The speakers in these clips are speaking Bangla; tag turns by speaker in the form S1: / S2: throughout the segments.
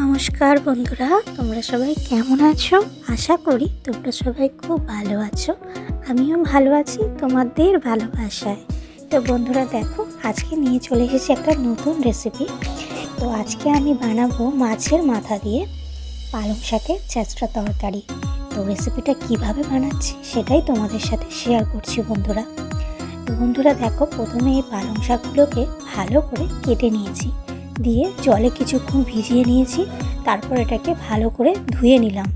S1: নমস্কার বন্ধুরা, তোমরা সবাই কেমন আছো? আশা করি তোমরা সবাই খুব ভালো আছো। আমিও ভালো আছি, তোমাদের ভালোবাসায়। তো বন্ধুরা দেখো, আজকে নিয়ে চলে এসেছি একটা নতুন রেসিপি তো আজকে আমি বানাবো মাছের মাথা দিয়ে পালং শাকের চেঁচড়া তরকারি। তো রেসিপিটা কীভাবে বানাচ্ছি সেটাই তোমাদের সাথে শেয়ার করছি বন্ধুরা। তো বন্ধুরা দেখো, প্রথমে এই পালং শাকগুলোকে ভালো করে কেটে নিয়েছি। দিয়ে জলে কিছুক্ষণ ভিজিয়ে নিয়েছি, তারপর এটাকে ভালো করে ধুয়ে নিলাম।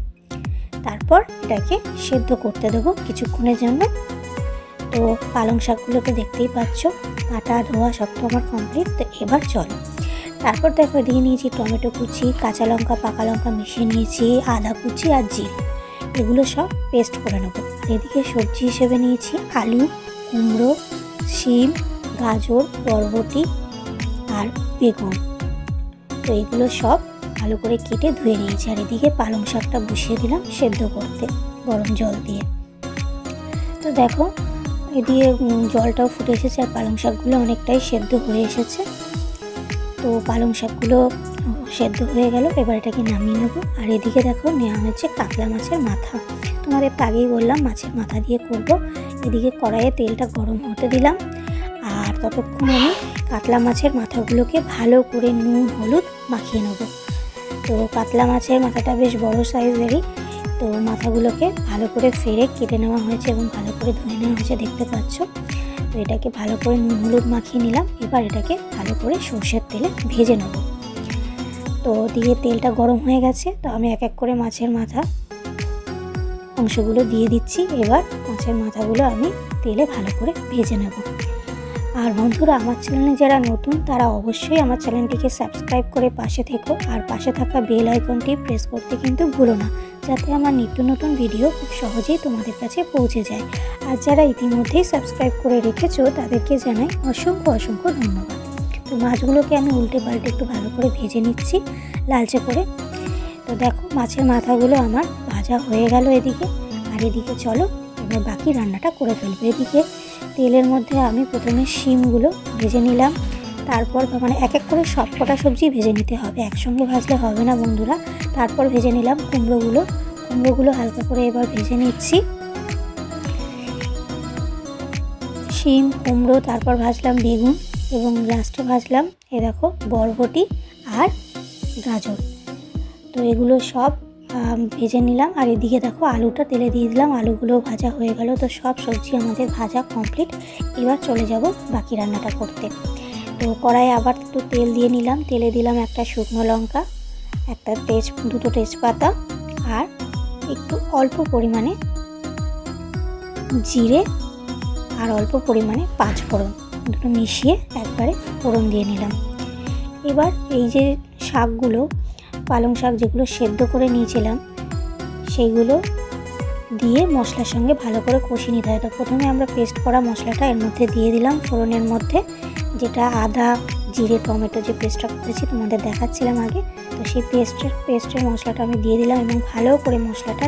S1: তারপর এটাকে সেদ্ধ করতে দেবো কিছুক্ষণের জন্য। তো পালং শাকগুলোকে দেখতেই পাচ্ছ কাটা ধোয়া সব তো আমার কমপ্লিট তো এবার চলো। তারপর দেখো দিয়ে নিয়েছি টমেটো কুচি, কাঁচা লঙ্কা, পাকা লঙ্কা মিশিয়ে নিয়েছি, আদা কুচি আর জিরে। এগুলো সব পেস্ট করে নেব। এদিকে সবজি হিসেবে নিয়েছি আলু, কুমড়ো, শিম, গাজর, বরবটি আর বেগুন। তো এগুলো সব ভালো করে কেটে ধুয়ে নিয়েছি। আর এদিকে পালং শাকটা বসিয়ে দিলাম সেদ্ধ করতে, গরম জল দিয়ে। তো দেখো, এদিকে জলটাও ফুটে এসেছে আর পালং শাকগুলো অনেকটাই সেদ্ধ হয়ে এসেছে। তো পালং শাকগুলো সেদ্ধ হয়ে গেল, এবার এটাকে নামিয়ে নেব। আর এদিকে দেখো, নেওয়া হয়েছে কাতলা মাছের মাথা। তোমাদের আগেই বললাম, মাছের মাথা দিয়ে করব। এদিকে কড়াইয়ে তেলটা গরম হতে দিলাম। আর ততক্ষণ আমি কাতলা মাছের মাথাগুলোকে ভালো করে নুন, হলুদ মাখিয়ে নেব। তো কাতলা মাছের মাথাটা বেশ বড় সাইজেরই। তো মাথাগুলোকে ভালো করে ফেরে কেটে নেওয়া হয়েছে এবং ভালো করে ধুয়ে নেওয়া হয়েছে, দেখতে পাচ্ছ? তো এটাকে ভালো করে নুন, হলুদ মাখিয়ে নিলাম। এবার এটাকে ভালো করে সর্ষের তেলে ভেজে নেব। তো দিয়ে তেলটা গরম হয়ে গেছে। তো আমি এক এক করে মাছের মাথা অংশগুলো দিয়ে দিচ্ছি। এবার মাছের মাথাগুলো আমি তেলে ভালো করে ভেজে নেব। আর বন্ধুরা, আমার চ্যানেলে যারা নতুন, তারা অবশ্যই আমার চ্যানেলটিকে সাবস্ক্রাইব করে পাশে থেকো আর পাশে থাকা বেল আইকনটি প্রেস করতে কিন্তু ভুলো না, যাতে আমার নিত্য নতুন ভিডিও খুব সহজেই তোমাদের কাছে পৌঁছে যায়। আর যারা ইতিমধ্যেই সাবস্ক্রাইব করে রেখেছো, তাদেরকে জানাই অসংখ্য অসংখ্য ধন্যবাদ। তো মাছগুলোকে আমি উল্টে পাল্টে একটু ভালো করে ভেজে নিচ্ছি, লালচে করে। তো দেখো, মাছের মাথাগুলো আমার ভাজা হয়ে গেল এদিকে। আর এদিকে চলো, এবার বাকি রান্নাটা করে ফেলব এদিকে। তেলের মধ্যে আমি প্রথমে শিমগুলো ভেজে নিলাম। তারপর মানে এক এক করে সব কটা সবজি ভেজে নিতে হবে। একসঙ্গে ভাজলে হবে না বন্ধুরা। তারপর ভেজে নিলাম কুমড়োগুলো। কুমড়োগুলো হালকা করে এবার ভেজে নিচ্ছি। শিম, কুমড়ো, তারপর ভাজলাম বেগুন এবং লাস্টে ভাজলাম, এ দেখো, বরবটি আর গাজর। তো এগুলো সব ভেজে নিলাম। আর এদিকে দেখো আলুটা তেলে দিয়ে দিলাম। আলুগুলো ভাজা হয়ে গেল। তো সব সবজি আমাদের ভাজা কমপ্লিট এবার চলে যাব বাকি রান্নাটা করতে। তো কড়াইয়ে আবার একটু তেল দিয়ে নিলাম। তেলে দিলাম একটা শুকনো লঙ্কা, একটা তেজ, দুটো তেজপাতা আর একটু অল্প পরিমাণে জিরে আর অল্প পরিমাণে পাঁচ ফোড়ন দুটো মিশিয়ে একবারে ফোড়ন দিয়ে নিলাম। এবার এই যে শাকগুলো পালং শাক যেগুলো সেদ্ধ করে নিয়েছিলাম, সেইগুলো দিয়ে মশলার সঙ্গে ভালো করে কষিয়ে নিতে হয়। তো প্রথমে আমরা পেস্ট করা মশলাটা এর মধ্যে দিয়ে দিলাম ফোড়নের মধ্যে। যেটা আদা, জিরে, টমেটো যে পেস্টটা করেছি তোমাদের দেখাচ্ছিলাম আগে, তো সেই পেস্টের পেস্টের মশলাটা আমি দিয়ে দিলাম এবং ভালো করে মশলাটা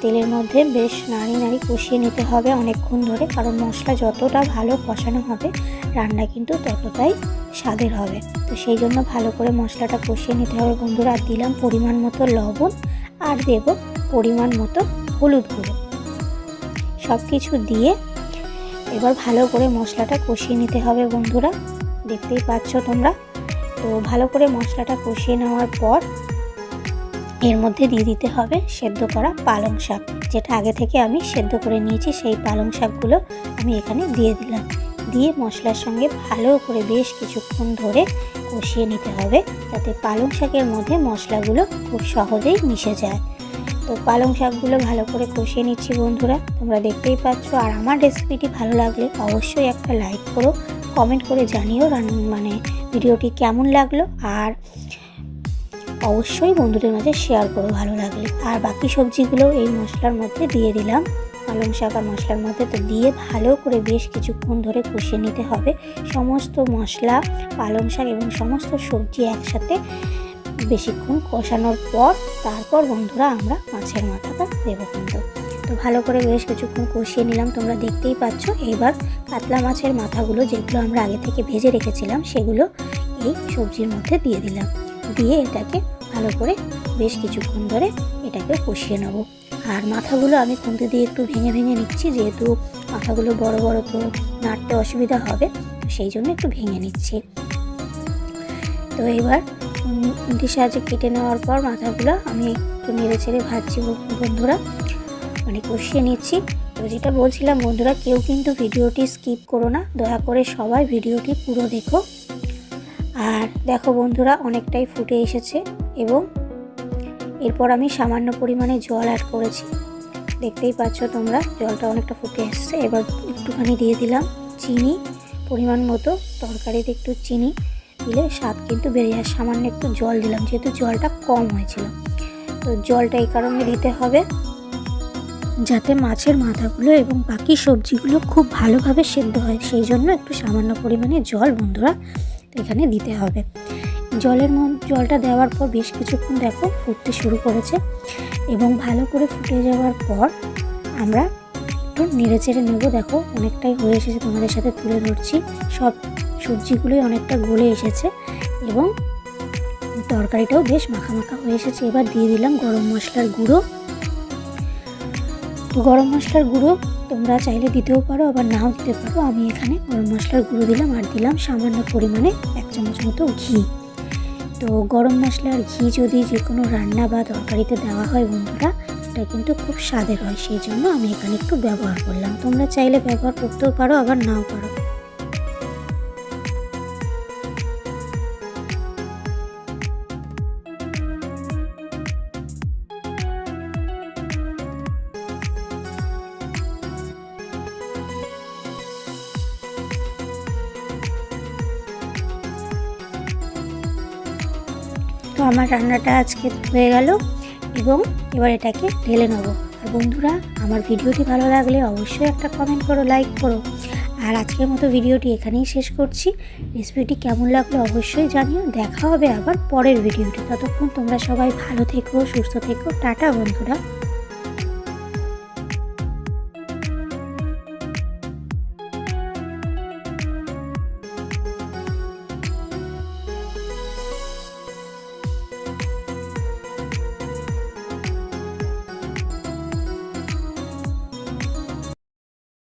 S1: তেলের মধ্যে বেশ নাড়ি নাড়ি কষিয়ে নিতে হবে অনেকক্ষণ ধরে, কারণ মশলা যতটা ভালো কষানো হবে, রান্না কিন্তু ততটাই স্বাদের হবে। তো সেই জন্য ভালো করে মশলাটা কষিয়ে নিতে হবে বন্ধুরা। আর দিলাম পরিমাণ মতো লবণ আর দেব পরিমাণ মতো হলুদ গুঁড়ো। সব কিছু দিয়ে এবার ভালো করে মশলাটা কষিয়ে নিতে হবে বন্ধুরা। দেখতেই পাচ্ছ তোমরা। তো ভালো করে মশলাটা কষিয়ে নেওয়ার পর এর মধ্যে দিয়ে দিতে হবে সেদ্ধ করা পালং শাক। যেটা আগে থেকে আমি সেদ্ধ করে নিয়েছি, সেই পালং শাকগুলো আমি এখানে দিয়ে দিলাম। দিয়ে মশলার সঙ্গে ভালো করে বেশ কিছুক্ষণ ধরে কষিয়ে নিতে হবে, যাতে পালং শাকের মধ্যে মশলাগুলো খুব সহজেই মিশে যায়। তো পালং শাকগুলো ভালো করে কষিয়ে নিচ্ছি বন্ধুরা, তোমরা দেখতেই পাচ্ছ। আর আমার রেসিপিটি ভালো লাগলে অবশ্যই একটা লাইক করো, কমেন্ট করে জানিও মানে ভিডিওটি কেমন লাগল। আর অবশ্যই বন্ধুদের মাঝে শেয়ার করো, ভালো লাগলে। আর বাকি সবজিগুলো এই মশলার মধ্যে দিয়ে দিলাম। পালং শাক আর মশলার মধ্যে তো দিয়ে ভালো করে বেশ কিছুক্ষণ ধরে কষিয়ে নিতে হবে। সমস্ত মশলা, পালং শাক এবং সমস্ত সবজি একসাথে বেশিক্ষণ কষানোর পর তারপর বন্ধুরা আমরা মাছের মাথাটা দেবো কিন্তু। তো ভালো করে বেশ কিছুক্ষণ কষিয়ে নিলাম, তোমরা দেখতেই পাচ্ছ। এইবার কাতলা মাছের মাথাগুলো যেগুলো আমরা আগে থেকে ভেজে রেখেছিলাম, সেগুলো এই সবজির মধ্যে দিয়ে দিলাম। দিয়ে এটাকে ভালো করে বেশ কিছুক্ষণ ধরে এটাকে কষিয়ে নেব। আর মাথাগুলো আমি খুন্তি দিয়ে একটু ভেঙে ভেঙে নিচ্ছি যেহেতু মাথাগুলো বড় বড় তো নাড়তে অসুবিধা হবে সেই জন্য একটু ভেঙে নিচ্ছি। তো এবার উম, সাহায্যে কেটে নেওয়ার পর মাথাগুলো আমি একটু নেড়ে ছেড়ে ভাজছি বন্ধুরা মানে কষিয়ে নিচ্ছি। তো যেটা বলছিলাম বন্ধুরা কেউ কিন্তু ভিডিওটি স্কিপ করো না দয়া করে সবাই ভিডিওটি পুরো দেখো। আর দেখো বন্ধুরা, অনেকটাই ফুটে এসেছে এবং এরপর আমি সামান্য পরিমাণে জল অ্যাড করেছি। দেখতেই পাচ্ছ তোমরা, জলটা অনেকটা ফুটে এসছে। এবার একটুখানি দিয়ে দিলাম চিনি, পরিমাণ মতো। তরকারিতে একটু চিনি দিলে স্বাদ কিন্তু বেড়ে যায়। সামান্য একটু জল দিলাম, যেহেতু জলটা কম হয়েছিল। তো জলটা এই কারণে দিতে হবে যাতে মাছের মাথাগুলো এবং বাকি সবজিগুলো খুব ভালোভাবে সেদ্ধ হয়। সেই জন্য একটু সামান্য পরিমাণে জল বন্ধুরা এখানে দিতে হবে। জলের মধ্যে জলটা দেওয়ার পর বেশ কিছুক্ষণ দেখো ফুটতে শুরু করেছে এবং ভালো করে ফুটে যাওয়ার পর আমরা একটু নেড়ে চেড়ে নেব। দেখো অনেকটাই হয়ে এসেছে তোমাদের সাথে তুলে ধরছি। সব সবজিগুলোই অনেকটা গলে এসেছে এবং তরকারিটাও বেশ মাখা মাখা হয়ে এসেছে। এবার দিয়ে দিলাম গরম মশলার গুঁড়ো। গরম মশলার গুঁড়ো তোমরা চাইলে দিতেও পারো, আবার নাও দিতে পারো। আমি এখানে গরম মশলার গুঁড়ো দিলাম আর দিলাম সামান্য পরিমাণে এক চামচ মতো ঘি। তো গরম মশলার ঘি যদি যে কোনো রান্না বা তরকারিতে দেওয়া হয় বন্ধুরা, এটা কিন্তু খুব স্বাদের হয়। সেই জন্য আমি এখানে একটু ব্যবহার করলাম। তোমরা চাইলে ব্যবহার করতেও পারো, আবার নাও পারো। আমার রান্নাটা আজকে হয়ে গেল এবং এবার এটাকে ঢেলে নেব। আর বন্ধুরা, আমার ভিডিওটি ভালো লাগলে অবশ্যই একটা কমেন্ট করো লাইক করো। আর আজকের মতো ভিডিওটি এখানেই শেষ করছি। রেসিপিটি কেমন লাগল অবশ্যই জানিও। দেখা হবে আবার পরের ভিডিওটি ততক্ষণ তোমরা সবাই ভালো থেকো, সুস্থ থেকো। টাটা বন্ধুরা।